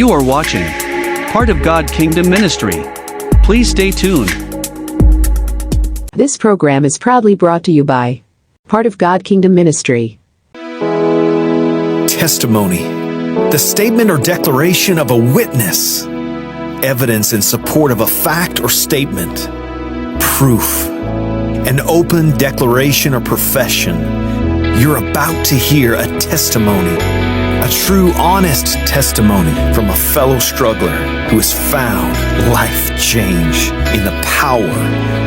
You are watching Part of God Kingdom Ministry. Please stay tuned. This program is proudly brought to you by Part of God Kingdom Ministry. testimony, the statement or declaration of a witness, evidence in support of a fact or statement, proof, an open declaration or profession. You're about to hear a testimony, a true, honest testimony from a fellow struggler who has found life change in the power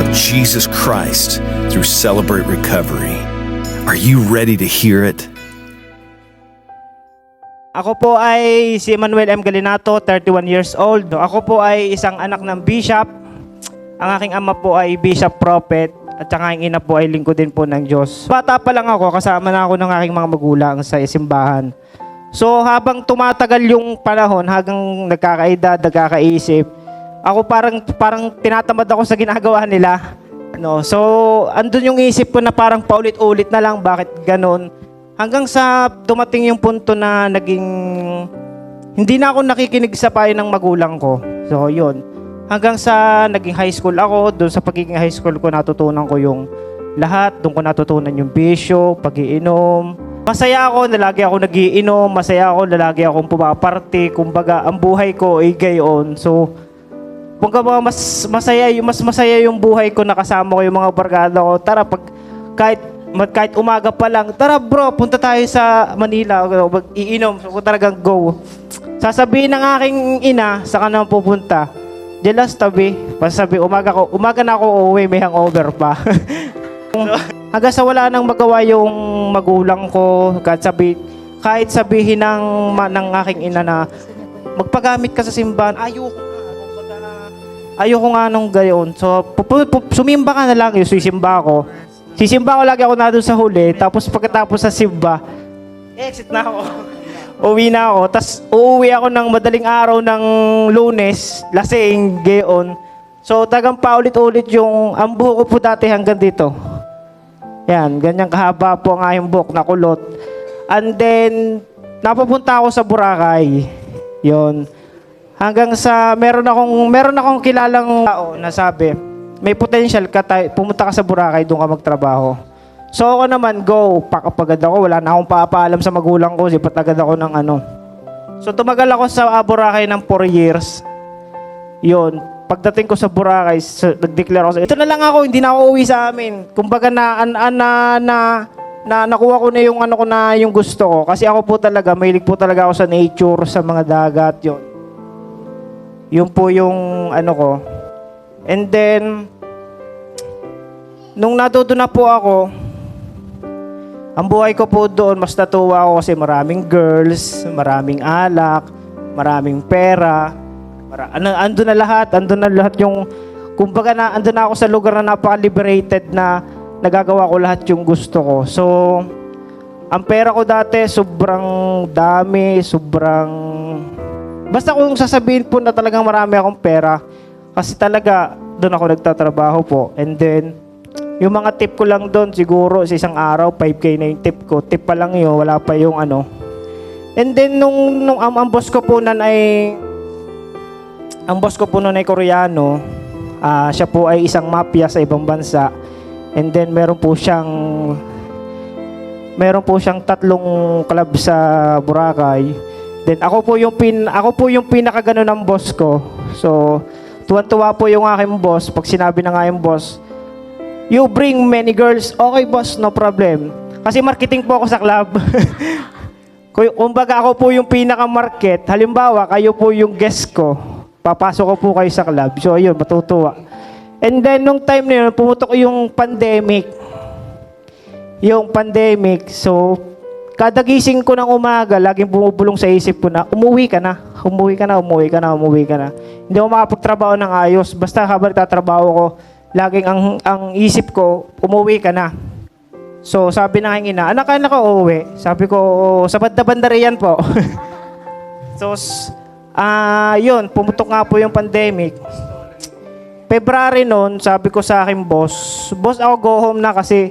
of Jesus Christ through Celebrate Recovery. Are you ready to hear it? Ako po ay si Manuel M. Galinato, 31 years old. Ako po ay isang anak ng bishop. Ang aking ama po ay bishop prophet at saka ang ina po ay lingkod din po ng Diyos. Bata pa lang ako, kasama na ako ng aking mga magulang sa simbahan. So habang tumatagal yung panahon, hanggang nagkakaedad, nagkakaisip, ako parang parang tinatamad ako sa ginagawa nila. No, so andun yung isip ko na parang paulit-ulit na lang bakit ganun. Hanggang sa dumating yung punto na naging hindi na ako nakikinig sa payo ng magulang ko. So, yun. Hanggang sa naging high school ako, doon sa pagiging high school ko natutunan ko yung lahat. Doon ko natutunan yung bisyo, pagiinom. Masaya ako na lagi ako nagiinom. Masaya ako na lagi akong pumaparte. Kumbaga, ang buhay ko ay gayon. So, Kumbaga mas masaya yung mas masaya yung buhay ko nakasama ko yung mga barkada ko. Tara pag kahit kahit umaga pa lang, tara bro, punta tayo sa Manila, mag-iinom, so talagang go. Sasabihin ng aking ina, sa kanang pupunta, Jelas tabi, pasabi, umaga ko, umaga na ako uuwi, may hangover pa. Hanggang sa wala nang magawa yung magulang ko, kahit sabi, kahit sabihin ng, ng aking ina na, magpagamit ka sa simbahan, ayoko nga, ayoko nga nung gayon. So, sumimba ka na lang, yung sisimba ako. Sisimba ko lagi ako na doon sa huli, tapos pagkatapos sa simba, exit na ako. Uwi na ako. Tapos uuwi ako ng madaling araw ng lunes, lasing, gayon. So, tagang paulit-ulit yung, ang ko po dati hanggang dito. Yan, ganyang kahaba po ang aking buhok na kulot. And then, napapunta ako sa Boracay. Yon. Hanggang sa meron akong meron akong kilalang tao na sabi, may potential ka tayo, pumunta ka sa Boracay, doon ka magtrabaho. So ako naman, go, pakapagad ako, wala na akong papaalam sa magulang ko, sipat agad ako ng ano. So tumagal ako sa Boracay ng 4 years. Yon, pagdating ko sa Boracay, sa- nag-declare ako, ito na lang ako, hindi na ako uwi sa amin. Kumbaga na, an, an- na, na, na, nakuha ko na yung ano ko na yung gusto ko. Kasi ako po talaga, mahilig po talaga ako sa nature, sa mga dagat, yon. Yun po yung ano ko. And then, nung natuto na po ako, ang buhay ko po doon, mas natuwa ako kasi maraming girls, maraming alak, maraming pera. Mara, ano, andun na lahat, andun na lahat yung, kumbaga na, andun na ako sa lugar na napaka-liberated na nagagawa ko lahat yung gusto ko. So, ang pera ko dati, sobrang dami, sobrang... Basta kung sasabihin po na talagang marami akong pera, kasi talaga, doon ako nagtatrabaho po. And then, yung mga tip ko lang doon, siguro sa isang araw, 5K na yung tip ko. Tip pa lang yun, wala pa yung ano. And then, nung, nung ang, ang boss ko po nun ay, ang boss ko po nun ay Koreano. Ah, siya po ay isang mafia sa ibang bansa. And then, meron po siyang, meron po siyang tatlong club sa Boracay. Then, ako po yung pin, ako po yung pinakagano ng boss ko. So, tuwan-tuwa po yung aking boss. Pag sinabi ng aking boss, You bring many girls. Okay, boss, no problem. Kasi marketing po ako sa club. Kumbaga ako po yung pinaka-market. Halimbawa, kayo po yung guest ko. Papasok ko po kayo sa club. So, ayun, matutuwa. And then, nung time na yun, pumutok yung pandemic. Yung pandemic. So, kada gising ko ng umaga, laging bumubulong sa isip ko na, umuwi ka na. Umuwi ka na, umuwi ka na, umuwi ka na. Hindi ako makapagtrabaho ng ayos. Basta habang tatrabaho ko, laging ang, ang isip ko, umuwi ka na. So, sabi ng aking ina, anak ka na ka uuwi. Sabi ko, sa banda-banda po. so, ah, yun, pumutok nga po yung pandemic. February noon, sabi ko sa aking boss, boss ako go home na kasi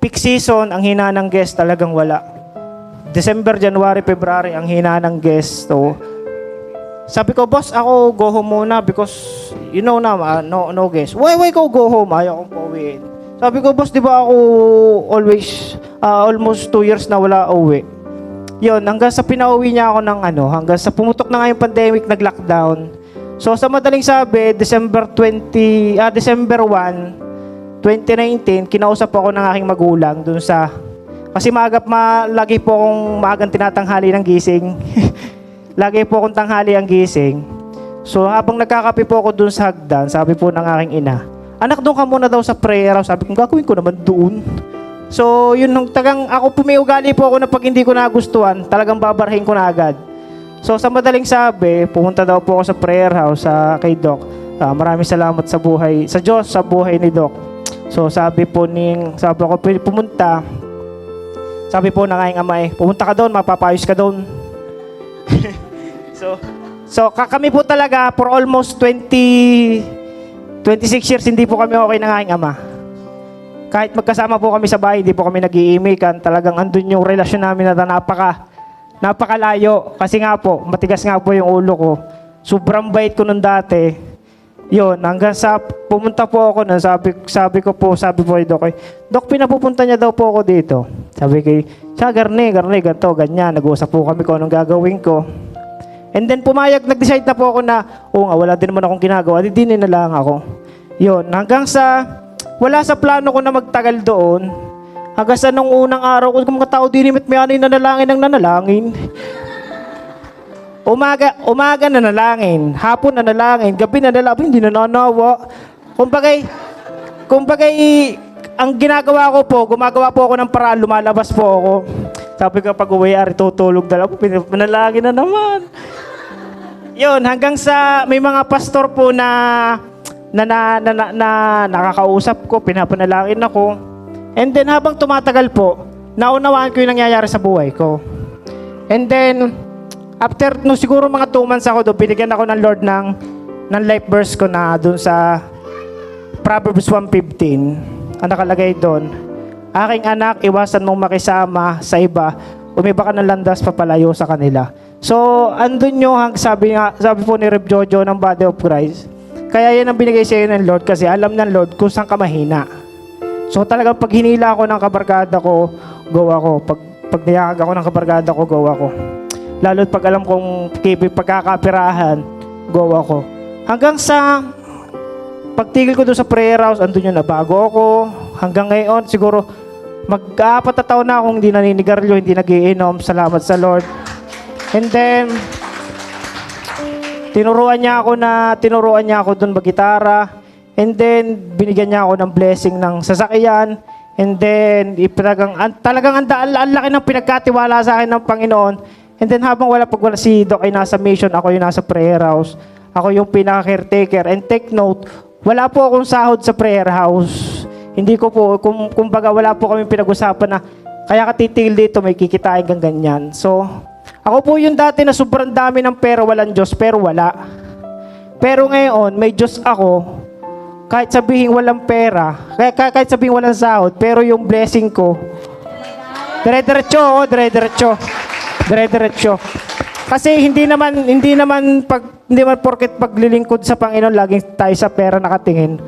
peak season, ang hina ng guest talagang wala. December, January, February, ang hina ng guest. So, sabi ko, boss, ako go home muna because you know na, ah, no, no guess. Why, why ko go home? Ayaw kong pauwiin. Sabi ko, boss, di ba ako always, ah, almost two years na wala uwi. Yun, hanggang sa pinauwi niya ako ng ano, hanggang sa pumutok na nga yung pandemic, nag-lockdown. So sa madaling sabi, December 20, ah, December 1, 2019, kinausap ako ng aking magulang dun sa kasi maagap ma, lagi po akong maagang tinatanghali ng gising. lagi po akong tanghali ang gising. So habang nagkakape po ako dun sa hagdan, sabi po ng aking ina, Anak, doon ka muna daw sa prayer. Sabi ko, gagawin ko naman doon. So, yun, nung tagang ako po po ako na pag hindi ko nagustuhan, talagang babarahin ko na agad. So, sa madaling sabi, pumunta daw po ako sa prayer house sa kay Doc. Ah, maraming salamat sa buhay, sa Diyos, sa buhay ni Doc. So, sabi po ning, sabi ako pumunta, sabi po ng aking amay, pumunta ka doon, mapapayos ka doon. so, so ka- kami po talaga for almost 20, 26 years, hindi po kami okay ng aking ama. Kahit magkasama po kami sa bahay, hindi po kami nag-iimikan. Talagang andun yung relasyon namin na napaka, napakalayo. Kasi nga po, matigas nga po yung ulo ko. Sobrang bait ko nung dati. Yun, hanggang sa pumunta po ako na sabi, sabi ko po, sabi po kay Doc, Doc, pinapupunta niya daw po ako dito. Sabi kay, siya, garne, garne, ganito, ganyan. Nag-uusap po kami kung anong gagawin ko. And then pumayag, nag-decide na po ako na, oo nga, wala din naman akong ginagawa, di na lang ako. Yun, hanggang sa, wala sa plano ko na magtagal doon. Hanggang sa nung unang araw ko, kung mga tao din, may ano yung nanalangin ng nanalangin. Umaga, umaga nanalangin, hapon nanalangin, gabi nanalangin, hindi nananawa. Kumpagay, kumpagay, ang ginagawa ko po, gumagawa po ako ng paraan, lumalabas po ako. Sabi ko pag uwi, ari tutulog na lang, manalangin na naman. Yun, hanggang sa may mga pastor po na na, na, na, na, na nakakausap ko, pinapanalangin ako. And then habang tumatagal po, naunawaan ko yung nangyayari sa buhay ko. And then, after no siguro mga 2 months ako doon, binigyan ako ng Lord ng, ng life verse ko na doon sa Proverbs 1.15. Ang nakalagay doon, Aking anak, iwasan mong makisama sa iba, umiba ka ng landas papalayo sa kanila. So, andun yung sabi, nga, sabi po ni Reb Jojo ng Body of Christ. Kaya yan ang binigay sa iyo ng Lord kasi alam ng Lord kung saan ka mahina. So talagang pag hinila ako ng kabarkada ko, go ako. Pag, pag niyakag ako ng kabarkada ko, go ako. Lalo't pag alam kong pagkakapirahan, go ako. Hanggang sa pagtigil ko doon sa prayer house, andun yun na bago ako. Hanggang ngayon, siguro mag-apat na taon na akong hindi naninigarilyo, hindi nagiinom. Salamat sa Lord. And then, tinuruan niya ako na, tinuruan niya ako doon magitara. And then, binigyan niya ako ng blessing ng sasakyan. And then, ipinagang, an, talagang ang, ang, laki ng pinagkatiwala sa akin ng Panginoon. And then, habang wala pag wala si Doc ay nasa mission, ako yung nasa prayer house. Ako yung pinaka-caretaker. And take note, wala po akong sahod sa prayer house. Hindi ko po, kung, kumbaga wala po kami pinag-usapan na kaya ka titigil dito, may kikitain kang ganyan. So, ako po yung dati na sobrang dami ng pera, walang Diyos, pero wala. Pero ngayon, may Diyos ako, kahit sabihin walang pera, kahit, kahit sabihin walang sahod, pero yung blessing ko, dire-diretso ako, dire-diretso. Dire-diretso. Kasi hindi naman hindi naman pag hindi man porket paglilingkod sa Panginoon laging tayo sa pera nakatingin.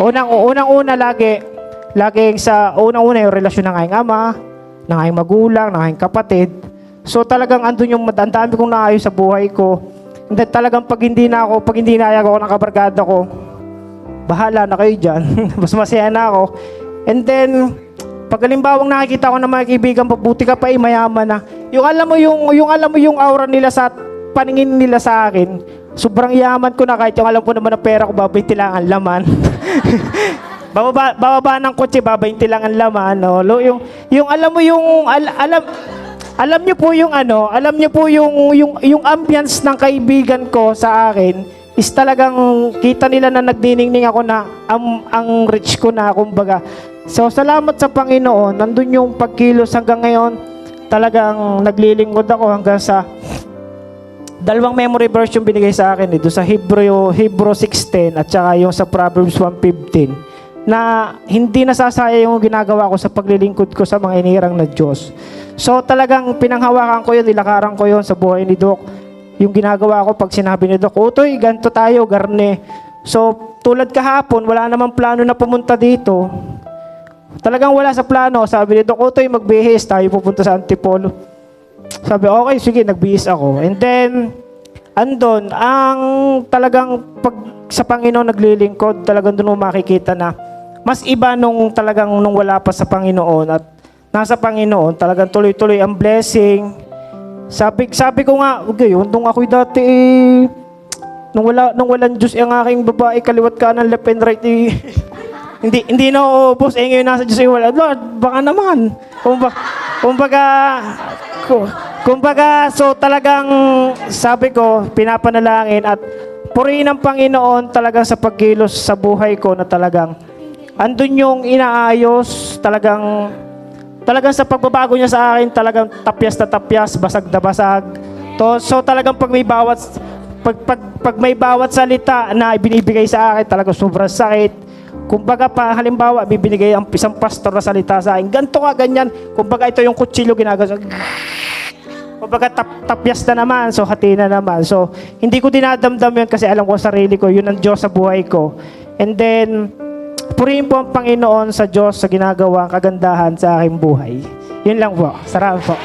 Unang unang una lagi laging sa unang una yung relasyon ng aking ama, ng aking magulang, ng aking kapatid. So talagang andun yung ang dami kong naayos sa buhay ko. Hindi talagang pag hindi na ako, pag hindi nayag ako ng kabarkada ko, bahala na kayo dyan. Mas masaya na ako. And then, pag halimbawang nakikita ko ng mga kaibigan, pabuti ka pa eh, mayaman na. Yung alam mo yung, yung alam mo yung aura nila sa paningin nila sa akin, sobrang yaman ko na kahit yung alam ko naman na pera ko, babayti lang ang laman. bababa, bababa ng kotse, babayti lang ang laman. No? Yung, yung alam mo yung, al- alam, alam niyo po yung ano, alam niyo po yung, yung, yung ambience ng kaibigan ko sa akin, is talagang kita nila na nagdiningning ako na ang, ang rich ko na, kumbaga. So, salamat sa Panginoon. Nandun yung pagkilos hanggang ngayon. Talagang naglilingkod ako hanggang sa dalawang memory verse yung binigay sa akin dito sa Hebrew, Hebrew 6.10 at saka yung sa Proverbs 1.15 na hindi nasasaya yung ginagawa ko sa paglilingkod ko sa mga inirang na Diyos. So talagang pinanghawakan ko yun, nilakaran ko yun sa buhay ni Doc. yung ginagawa ko pag sinabi ni Doc, Utoy, ganito tayo, garne. So, tulad kahapon, wala namang plano na pumunta dito. Talagang wala sa plano. Sabi ni Doc, Utoy, magbihis, tayo pupunta sa Antipolo. Sabi, okay, sige, nagbihis ako. And then, andon, ang talagang pag sa Panginoon naglilingkod, talagang doon mo makikita na mas iba nung talagang nung wala pa sa Panginoon at nasa Panginoon, talagang tuloy-tuloy ang blessing. Sabi, sabi ko nga, okay, nung ako'y dati eh, nung wala nung walang Diyos ang aking babae kaliwat kanan left and right eh, hindi hindi na uubos eh ngayon nasa Diyos eh wala Lord baka naman kumbaga kumbaga ku- kumbaga so talagang sabi ko pinapanalangin at purihin ng Panginoon talagang sa pagkilos sa buhay ko na talagang andun yung inaayos talagang talagang sa pagbabago niya sa akin, talagang tapyas na tapyas, basag na basag. To, so talagang pag may bawat pag, pag, pag may bawat salita na ibinibigay sa akin, talagang sobrang sakit. Kumbaga pa, halimbawa, bibinigay ang isang pastor na salita sa akin, ganito ka, ganyan. Kumbaga ito yung kutsilyo ginagawa. Kumbaga tap, tapyas na naman, so hati na naman. So hindi ko dinadamdam yun kasi alam ko sa sarili ko, yun ang Diyos sa buhay ko. And then, purihin po ang Panginoon sa Diyos sa ginagawa kagandahan sa aking buhay. Yun lang po. Sarap po.